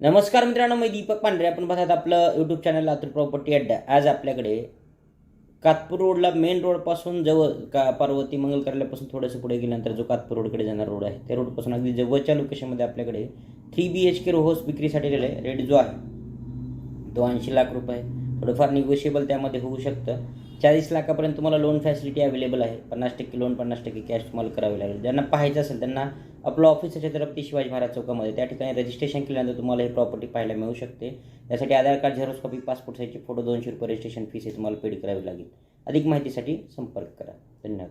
नमस्कार मित्रांनो मी दीपक पांढरे. आपण पाहतात आपलं यूट्यूब चॅनल लातूर प्रॉपर्टी अड्डा आज आपल्याकडे कातपूर रोडला मेन रोडपासून जवळ का पार्वती मंगल कार्यालयापासून थोडंसं पुढे गेल्यानंतर जो कातपूर रोडकडे जाणारा रोड आहे त्या रोडपासून अगदी जवळच्या लोकेशनमध्ये आपल्याकडे थ्री बी एच के रोहोस विक्रीसाठी दिलं आहे. रेट जो आहे तो ऐंशी लाख रुपये थोडंफार निगोशिएबल त्यामध्ये होऊ शकतं. चाळीस लाखापर्यंत तुम्हाला लोन फॅसिलिटी अवेलेबल आहे. पन्नास टक्के लोन पन्नास टक्के कॅश तुम्हाला करावे लागेल. ज्यांना पाहायचं असेल त्यांना आपलं ऑफिस छत्रपती शिवाजी महाराज चौकामध्ये त्या ठिकाणी रजिस्ट्रेशन केल्यानंतर तुम्हाला ही प्रॉपर्टी पाहायला मिळू शकते. त्यासाठी Aadhaar card xerox copy passport साईजचे फोटो दोनशे रुपये रजिस्ट्रेशन फीस हे तुम्हाला पेड करावी लागेल. अधिक माहितीसाठी संपर्क करा. धन्यवाद.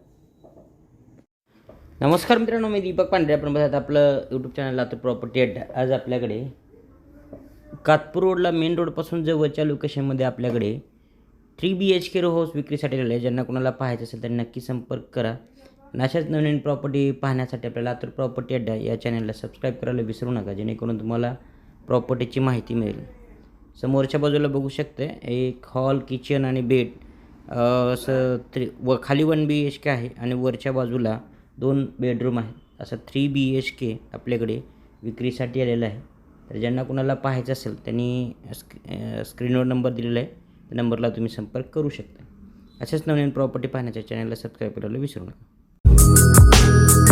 नमस्कार मित्रांनो मी दीपक पांढरे. आपण बघत आपलं यूट्यूब चॅनल आता प्रॉपर्टी अड्डा आज आपल्याकडे कातपूर रोडला मेन रोडपासून जवळच्या लोकेशनमध्ये आपल्याकडे three B H K row house विक्रीसाठी आलेलं आहे ज्यांना कोणाला पाहायचं असेल तर नक्की संपर्क करा. आणि अशाच नवीन प्रॉपर्टी पाहण्यासाठी आपल्याला लातूर प्रॉपर्टी अड्डा या चॅनलला सबस्क्राईब करायला विसरू नका. जेणेकरून तुम्हाला प्रॉपर्टीची माहिती मिळेल. समोरच्या बाजूला बघू शकते एक हॉल किचन आणि बेड असं थ्री व खाली वन बी एच के आहे आणि वरच्या बाजूला दोन बेडरूम आहेत. असं थ्री बी एच के आपल्याकडे विक्रीसाठी आलेलं आहे. तर ज्यांना कुणाला पाहायचं असेल त्यांनी स्क्री स्क्रीनवर नंबर दिलेला आहे. त्या नंबरला तुम्ही संपर्क करू शकता. अशाच नवीन प्रॉपर्टी पाहण्याच्या चॅनलला सबस्क्राईब करायला विसरू नका.